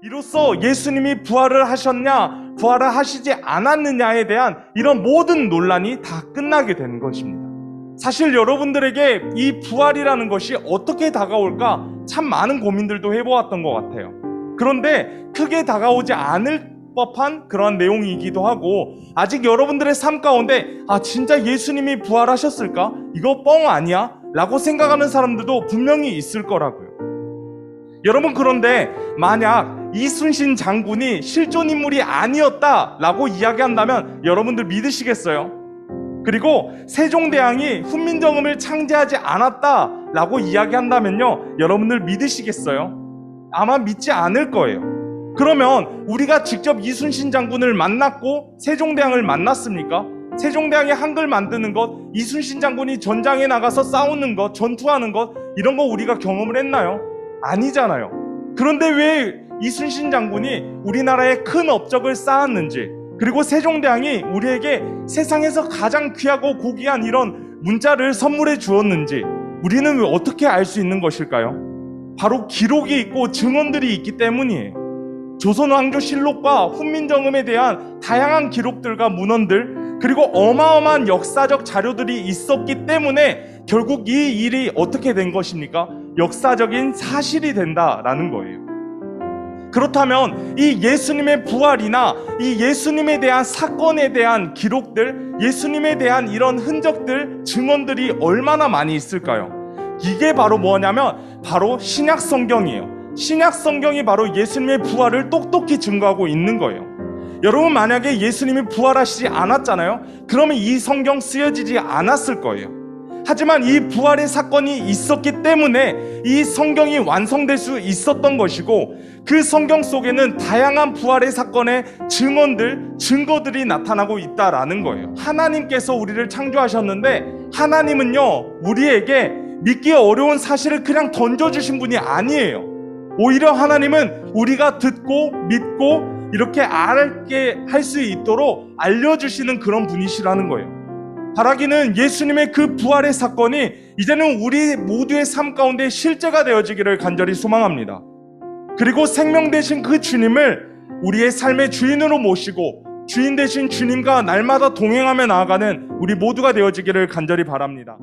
이로써 예수님이 부활을 하셨냐, 부활을 하시지 않았느냐에 대한 이런 모든 논란이 다 끝나게 되는 것입니다. 사실 여러분들에게 이 부활이라는 것이 어떻게 다가올까 참 많은 고민들도 해보았던 것 같아요. 그런데 크게 다가오지 않을 법한 그러한 내용이기도 하고 아직 여러분들의 삶 가운데 아 진짜 예수님이 부활하셨을까? 이거 뻥 아니야? 라고 생각하는 사람들도 분명히 있을 거라고요. 여러분 그런데 만약 이순신 장군이 실존 인물이 아니었다라고 이야기한다면 여러분들 믿으시겠어요? 그리고 세종대왕이 훈민정음을 창제하지 않았다라고 이야기한다면요 여러분들 믿으시겠어요? 아마 믿지 않을 거예요. 그러면 우리가 직접 이순신 장군을 만났고 세종대왕을 만났습니까? 세종대왕이 한글 만드는 것, 이순신 장군이 전장에 나가서 싸우는 것, 전투하는 것 이런 거 우리가 경험을 했나요? 아니잖아요. 그런데 왜 이순신 장군이 우리나라에 큰 업적을 쌓았는지, 그리고 세종대왕이 우리에게 세상에서 가장 귀하고 고귀한 이런 문자를 선물해 주었는지, 우리는 왜 어떻게 알 수 있는 것일까요? 바로 기록이 있고 증언들이 있기 때문이에요. 조선 왕조 실록과 훈민정음에 대한 다양한 기록들과 문헌들, 그리고 어마어마한 역사적 자료들이 있었기 때문에 결국 이 일이 어떻게 된 것입니까? 역사적인 사실이 된다라는 거예요. 그렇다면 이 예수님의 부활이나 이 예수님에 대한 사건에 대한 기록들, 예수님에 대한 이런 흔적들, 증언들이 얼마나 많이 있을까요? 이게 바로 뭐냐면 바로 신약 성경이에요. 신약 성경이 바로 예수님의 부활을 똑똑히 증거하고 있는 거예요. 여러분 만약에 예수님이 부활하시지 않았잖아요. 그러면 이 성경 쓰여지지 않았을 거예요. 하지만 이 부활의 사건이 있었기 때문에 이 성경이 완성될 수 있었던 것이고 그 성경 속에는 다양한 부활의 사건의 증언들, 증거들이 나타나고 있다라는 거예요. 하나님께서 우리를 창조하셨는데 하나님은요, 우리에게 믿기 어려운 사실을 그냥 던져주신 분이 아니에요. 오히려 하나님은 우리가 듣고 믿고 이렇게 알게 할 수 있도록 알려주시는 그런 분이시라는 거예요. 바라기는 예수님의 그 부활의 사건이 이제는 우리 모두의 삶 가운데 실제가 되어지기를 간절히 소망합니다. 그리고 생명 되신 그 주님을 우리의 삶의 주인으로 모시고 주인 되신 주님과 날마다 동행하며 나아가는 우리 모두가 되어지기를 간절히 바랍니다.